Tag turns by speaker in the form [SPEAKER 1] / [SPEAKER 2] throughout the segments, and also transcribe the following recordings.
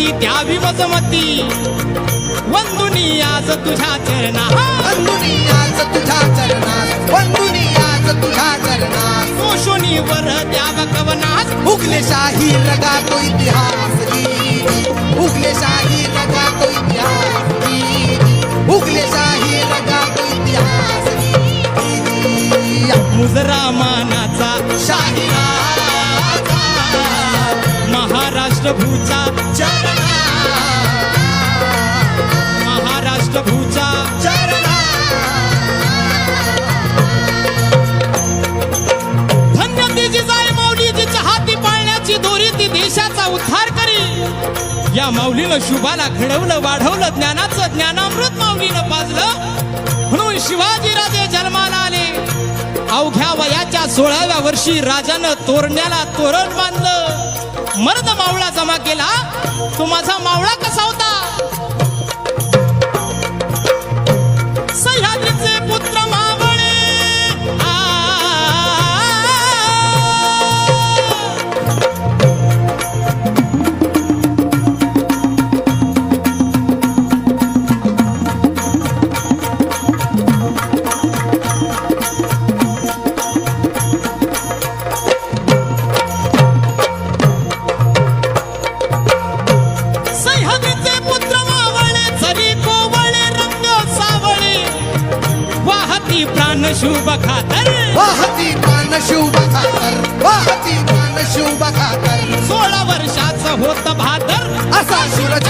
[SPEAKER 1] मती द्यावी वसमती वंदुनी आज तुझ्या चरणा
[SPEAKER 2] वंदुनी आज तुझ्या चरणा वंदुनी आज तुझ्या चरणा सोशोनी वर द्यावा कवनास.
[SPEAKER 1] उगले शाही रगा तो इतिहास उगले शाही रगा तो इतिहास उगले शाही रगा तो इतिहास
[SPEAKER 2] मुजरा मानाचा
[SPEAKER 1] शाही
[SPEAKER 2] महाराष्ट्र भूचा या माऊलीनं शुभाला घडवलं वाढवलं ज्ञानाचं ज्ञानामृत माऊलीनं पाजलं. म्हणून शिवाजी राजे जन्माला आले. अवघ्या वयाच्या सोळाव्या वर्षी राजानं तोरण्याला तोरण बांधलं. मर्द मावळा जमा केला. तो माझा मावळा कसा होता?
[SPEAKER 3] Sura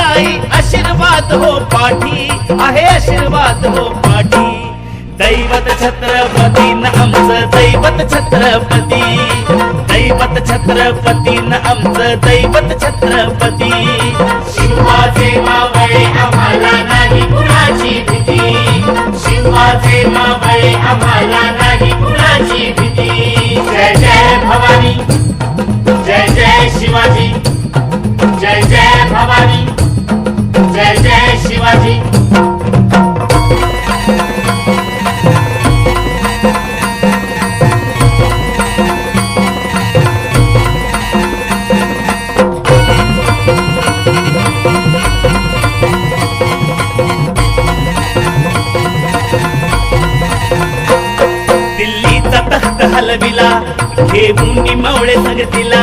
[SPEAKER 3] आई आशीर्वाद हो पाठी. आहे आशीर्वाद हो पाठी. दैवत छत्रपती न आमचं दैवत छत्रपती. दैवत छत्रपती न आमचं दैवत छत्रपती. तख्त हे मुंडी मावळे संगतीला.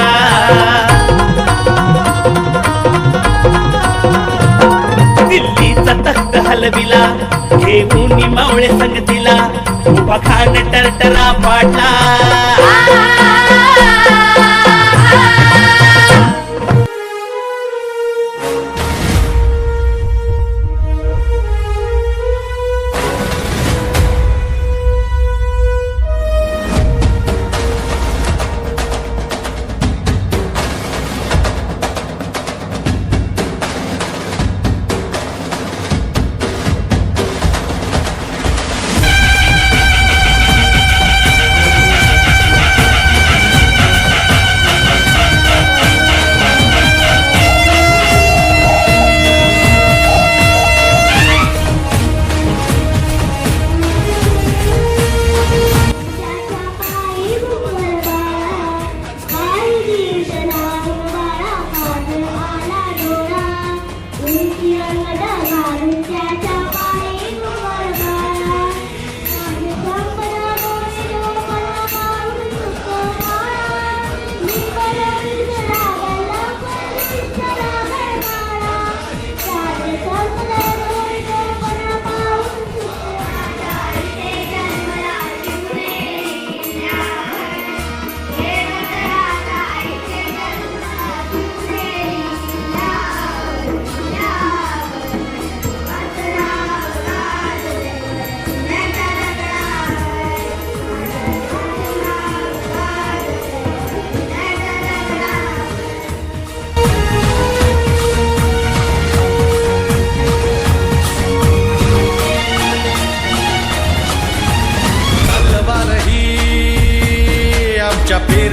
[SPEAKER 3] दिल्लीचा तख्त हलविला हे मुंडी मावळे संगतीला. उभा खान टरटरा पाडला.
[SPEAKER 4] Thank
[SPEAKER 5] you, Madam.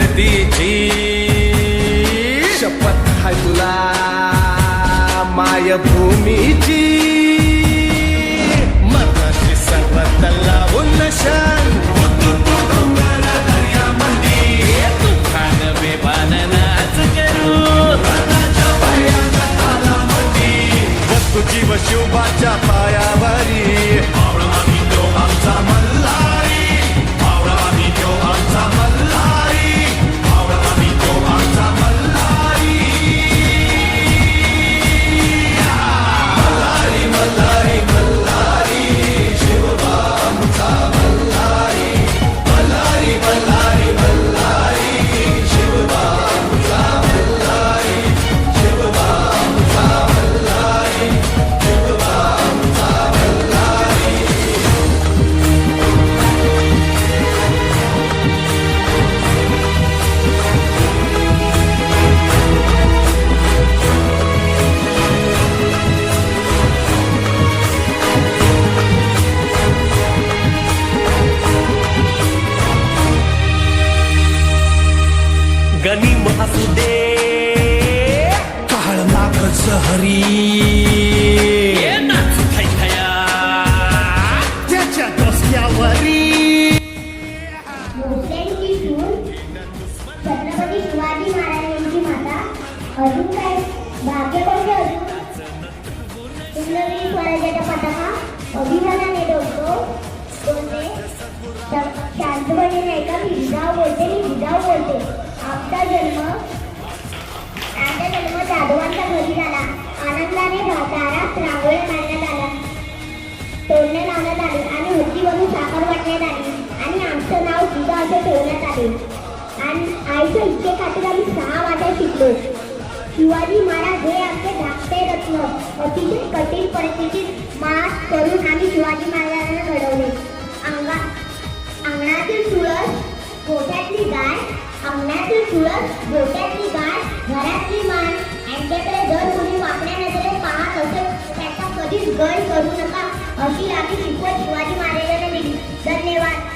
[SPEAKER 5] आमच्या शपथ हाय तुला मायभूमीची. मरणाची सर्वत लावून नशान तुफान बेभान नाच करू वस्तू जीव शिवबाच्या पायावरी.
[SPEAKER 4] तोडणे लावण्यात आले आणि होतीवरून साखर वाटण्यात आली आणि आमचं नाव जिजा असे ठेवण्यात आले. आणि आईच्या इच्छेखातीर आम्ही सहा वाजा शिकलो. शिवाजी महाराज हे आमचे धाकटे रत्न. अतिशय कठीण परिस्थितीत मात करून आम्ही शिवाजी महाराजांना घडवले. अंगा अंगणातील तुळस गोठ्यातली गाय अंगणातील तुळस गोठ्यातली गाय घरातली मान. यांच्याकडे जर कोणी वाकड्या नजरे पाहत असेल त्याचा कधीच गळ करू नका. अशी आम्ही शिकवत शिवाजी महाराजांना दिली. धन्यवाद.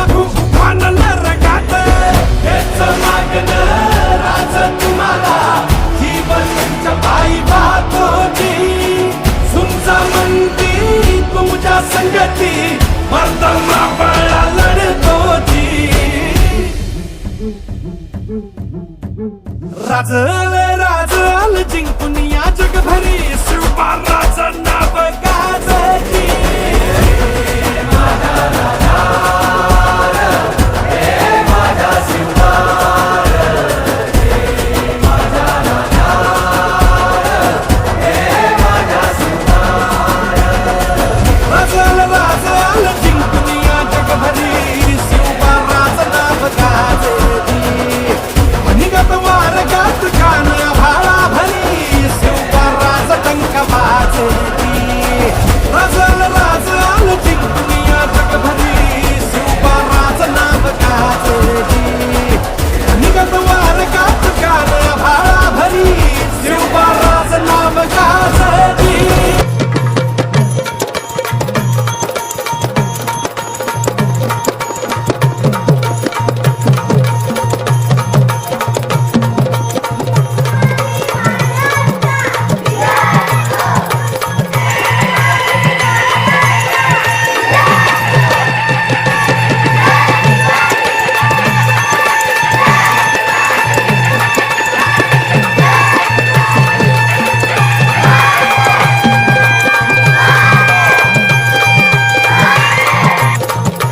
[SPEAKER 6] संगती मर्दमा बळा लढतो राज राजल जिंकून